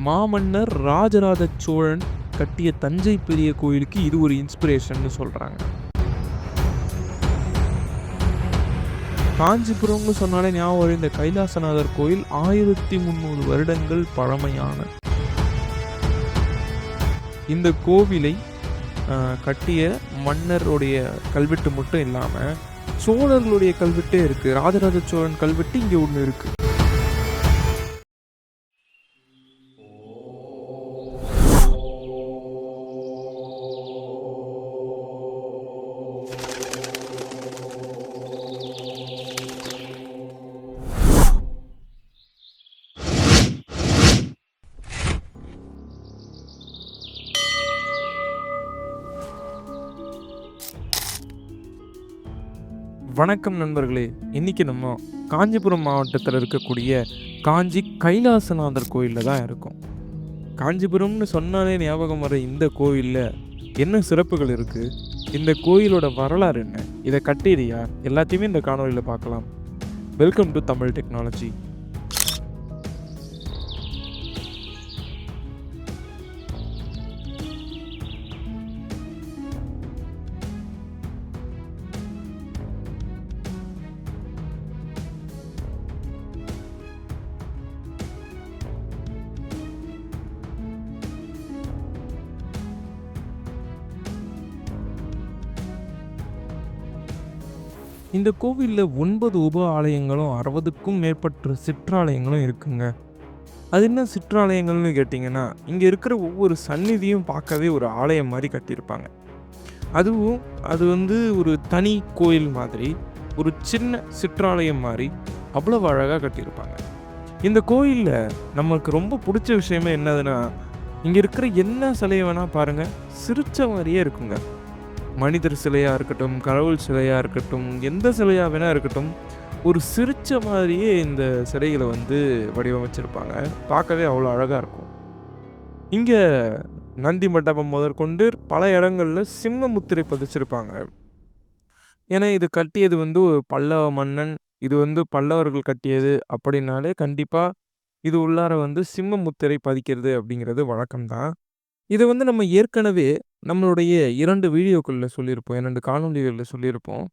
மாமன்னர் ராஜராஜ சோழன் கட்டிய தஞ்சை பெரிய கோயிலுக்கு இது ஒரு இன்ஸ்பிரேஷன்னு சொல்கிறாங்க காஞ்சிபுரம்னு சொன்னாலே ஞாபகம் வரும் இந்த கைலாசநாதர் கோயில் ஆயிரத்தி முந்நூறு வருடங்கள் பழமையான. இந்த கோவிலை ஆஹ், கட்டிய மன்னருடைய கல்வெட்டு மட்டும் இல்லாமல் சோழர்களுடைய கல்வெட்டே இருக்குது ராஜராஜ சோழன் கல்வெட்டு இங்கே ஒன்று இருக்குது வணக்கம் நண்பர்களே. இன்றைக்கி நம்ம காஞ்சிபுரம் மாவட்டத்தில் இருக்கக்கூடிய காஞ்சி கைலாசநாதர் கோயிலில் தான் இருக்கோம். காஞ்சிபுரம்னு சொன்னாலே ஞாபகம் வர இந்த கோயிலில் என்ன சிறப்புகள் இருக்குது இந்த கோயிலோட வரலாறு என்ன? இதை கட்டியது யார்? எல்லாத்தையுமே இந்த காணொலியில் பார்க்கலாம். வெல்கம் டு தமிழ் டெக்னாலஜி இந்த கோவிலில் ஒன்பது உப ஆலயங்களும் அறுபதுக்கும் மேற்பட்ட சிற்றாலயங்களும் இருக்குங்க. அது என்ன சிற்றாலயங்கள்னு கேட்டிங்கன்னா இங்கே இருக்கிற ஒவ்வொரு சந்நிதியும் பார்க்கவே ஒரு ஆலயம் மாதிரி கட்டியிருப்பாங்க. அதுவும் அது வந்து ஒரு தனி கோயில் மாதிரி ஒரு சின்ன சிற்றாலயம் மாதிரி அவ்வளோ அழகாக கட்டியிருப்பாங்க. இந்த கோயிலில் நமக்கு ரொம்ப பிடிச்ச விஷயமே என்னதுன்னா இங்கே இருக்கிற என்ன சிலையை வேணால் பாருங்கள் சிரிச்ச மாதிரியே இருக்குங்க. மனிதர் சிலையாக இருக்கட்டும் கடவுள் சிலையாக இருக்கட்டும் எந்த சிலையாக வேணால் இருக்கட்டும் ஒரு சிரிச்ச மாதிரியே இந்த சிலைகளை வந்து வடிவமைச்சிருப்பாங்க. பார்க்கவே அவ்வளோ அழகாக இருக்கும். இங்கே நந்தி மண்டபம் முதற்கொண்டு பல இடங்களில் சிம்ம முத்திரை பதிச்சிருப்பாங்க. ஏன்னா இது கட்டியது வந்து ஒரு பல்லவ மன்னன் இது வந்து பல்லவர்கள் கட்டியது அப்படின்னாலே கண்டிப்பாக இது உள்ளார வந்து சிம்ம முத்திரை பதிக்கிறது அப்படிங்கிறது வழக்கம்தான். இதை வந்து நம்ம ஏற்கனவே நம்மளுடைய இரண்டு வீடியோக்களில் சொல்லியிருப்போம் இரண்டு காணொளிகளில் சொல்லியிருப்போம்.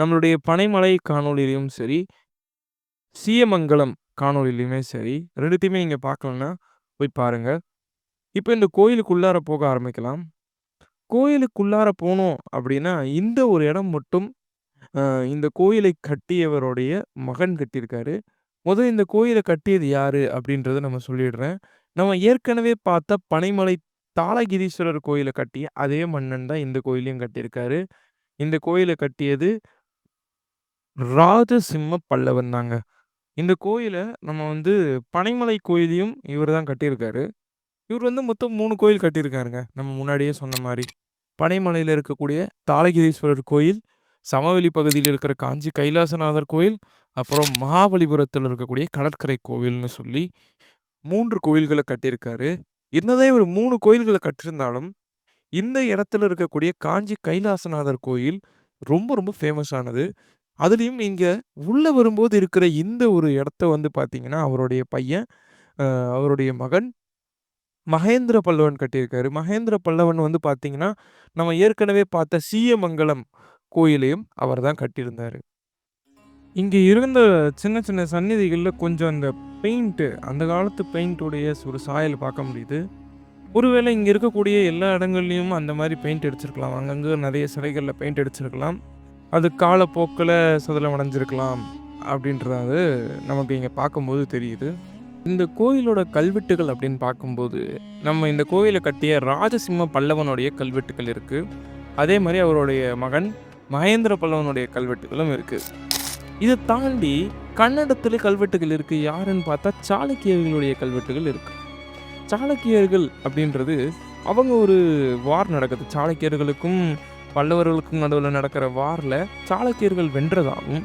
நம்மளுடைய பனைமலை காணொளியிலையும் சரி சீயமங்கலம் காணொளியிலையுமே சரி ரெண்டுத்தையுமே நீங்கள் பார்க்கலன்னா போய் பாருங்கள் இப்போ இந்த கோயிலுக்குள்ளார போக ஆரம்பிக்கலாம். கோயிலுக்குள்ளார போனோம் அப்படின்னா இந்த ஒரு இடம் மட்டும் இந்த கோயிலை கட்டியவருடைய மகன் கட்டியிருக்காரு. முதல் இந்த கோயிலை கட்டியது யாரு அப்படின்றத நம்ம சொல்லிடுறேன். நம்ம ஏற்கனவே பார்த்த பனைமலை தாளகிரீஸ்வரர் கோயிலை கட்டிய அதே மன்னன் தான் இந்த கோயிலையும் கட்டியிருக்காரு. இந்த கோயிலை கட்டியது ராஜசிம்ம பல்லவன் தாங்க. இந்த கோயிலை நம்ம வந்து பனைமலை கோயிலையும் இவர் தான் கட்டியிருக்காரு. இவர் வந்து மொத்தம் மூணு கோயில் கட்டியிருக்காருங்க நம்ம முன்னாடியே சொன்ன மாதிரி. பனைமலையில் இருக்கக்கூடிய தாளகிரீஸ்வரர் கோயில் சமவெளி பகுதியில் இருக்கிற காஞ்சி கைலாசநாதர் கோயில் அப்புறம் மகாபலிபுரத்தில் இருக்கக்கூடிய கடற்கரை கோவில்னு சொல்லி மூன்று கோயில்களை கட்டியிருக்காரு. என்னதான் இவர் மூணு கோயில்களை கட்டிருந்தாலும் இந்த இடத்துல இருக்கக்கூடிய காஞ்சி கைலாசநாதர் கோயில் ரொம்ப ரொம்ப ஃபேமஸானது அதுலேயும் இங்கே உள்ளே வரும்போது இருக்கிற இந்த ஒரு இடத்த வந்து பார்த்தீங்கன்னா அவருடைய பையன் அவருடைய மகன் மகேந்திர பல்லவன் கட்டியிருக்காரு. மகேந்திர பல்லவன் வந்து பார்த்தீங்கன்னா நம்ம ஏற்கனவே பார்த்த சீயமங்கலம் கோயிலையும் அவர் தான் கட்டியிருந்தார். இங்கே இருந்த சின்ன சின்ன சந்நிதிகளில் கொஞ்சம் அந்த பெயிண்ட்டு அந்த காலத்து பெயிண்ட்டுடைய ஒரு சாயல் பார்க்க முடியுது. ஒருவேளை இங்கே இருக்கக்கூடிய எல்லா இடங்கள்லையும் அந்த மாதிரி பெயிண்ட் அடிச்சிருக்கலாம் அங்கங்கே நிறைய சிலைகளில் பெயிண்ட் அடிச்சிருக்கலாம் அது காலப்போக்கில் சதலம் அடைஞ்சிருக்கலாம் அப்படின்றது நமக்கு இங்கே பார்க்கும்போது தெரியுது. இந்த கோயிலோட கல்வெட்டுகள் அப்படின்னு பார்க்கும்போது நம்ம இந்த கோயிலை கட்டிய ராஜசிம்ம பல்லவனுடைய கல்வெட்டுகள் இருக்குது அதே மாதிரி அவருடைய மகன் மகேந்திர பல்லவனுடைய கல்வெட்டுகளும் இருக்குது இதை தாண்டி கன்னடத்தில் கல்வெட்டுகள் இருக்குது யாருன்னு பார்த்தா சாளுக்கியர்களுடைய கல்வெட்டுகள் இருக்குது சாளுக்கியர்கள் அப்படின்றது அவங்க ஒரு வார் நடக்குது. சாளுக்கியர்களுக்கும் பல்லவர்களுக்கும் நடுவில் நடக்கிற வாரில் சாளுக்கியர்கள் வென்றதாகவும்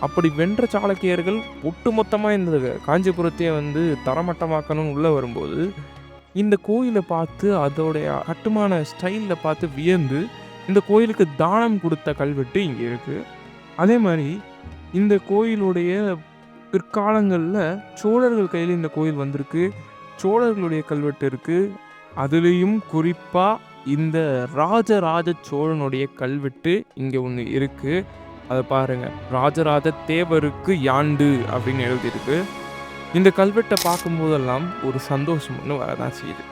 அப்படி வென்ற சாளுக்கியர்கள் ஒட்டுமொத்தமாக இந்த காஞ்சிபுரத்தையே வந்து தரமட்டமாக்கணும்னு உள்ளே வரும்போது இந்த கோயிலை பார்த்து அதோடைய கட்டுமான ஸ்டைலில் பார்த்து வியந்து இந்த கோயிலுக்கு தானம் கொடுத்த கல்வெட்டு இங்கே இருக்குது அதே மாதிரி இந்த கோயிலுடைய பிற்காலங்களில் சோழர்கள் கையில் இந்த கோயில் வந்திருக்கு சோழர்களுடைய கல்வெட்டு இருக்குது அதுலேயும் குறிப்பாக இந்த ராஜராஜ சோழனுடைய கல்வெட்டு இங்கே ஒன்று இருக்குது அதை பாருங்கள் ராஜராஜ தேவருக்கு யாண்டு அப்படின்னு எழுதியிருக்கு. இந்த கல்வெட்டை பார்க்கும்போதெல்லாம் ஒரு சந்தோஷம் ஒன்று வரதான் செய்யுது.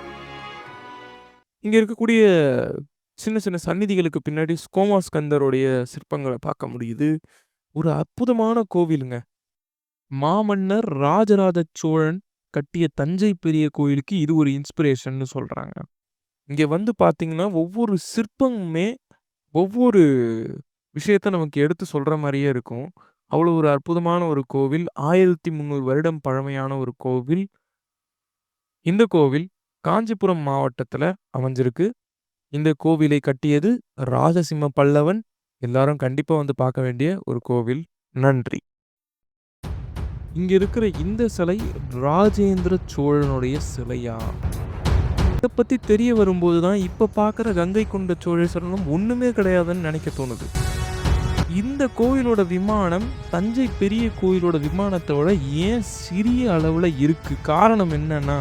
இங்கே இருக்கக்கூடிய சின்ன சின்ன சந்நிதிகளுக்கு பின்னாடி ஸ்கோமாஸ்கந்தருடைய சிற்பங்களை பார்க்க முடியுது. ஒரு அற்புதமான கோவிலுங்க. மாமன்னர் ராஜராஜ சோழன் கட்டிய தஞ்சை பெரிய கோயிலுக்கு இது ஒரு இன்ஸ்பிரேஷன்னு சொல்றாங்க. இங்க வந்து பார்த்தீங்கன்னா, ஒவ்வொரு சிற்பமுமே ஒவ்வொரு விஷயத்த நமக்கு எடுத்து சொல்ற மாதிரியே இருக்கும். அவ்வளோ ஒரு அற்புதமான ஒரு கோவில். 1300 வருடம் பழமையான ஒரு கோவில். இந்த கோவில் காஞ்சிபுரம் மாவட்டத்துல அமைஞ்சிருக்கு. இந்த கோவிலை கட்டியது ராஜசிம்ம பல்லவன். எல்லாரும் கண்டிப்பாக வந்து பார்க்க வேண்டிய ஒரு கோவில். நன்றி. இங்கே இருக்கிற இந்த சிலை ராஜேந்திர சோழனுடைய சிலையா? இதை பற்றி தெரிய வரும்போது தான் இப்போ பார்க்குற கங்கை கொண்ட சோழேஸ்வரனும் ஒன்றுமே கிடையாதுன்னு நினைக்க தோணுது. இந்த கோயிலோட விமானம் தஞ்சை பெரிய கோயிலோட விமானத்தோட ஏன் சிறிய அளவில் இருக்குது காரணம் என்னன்னா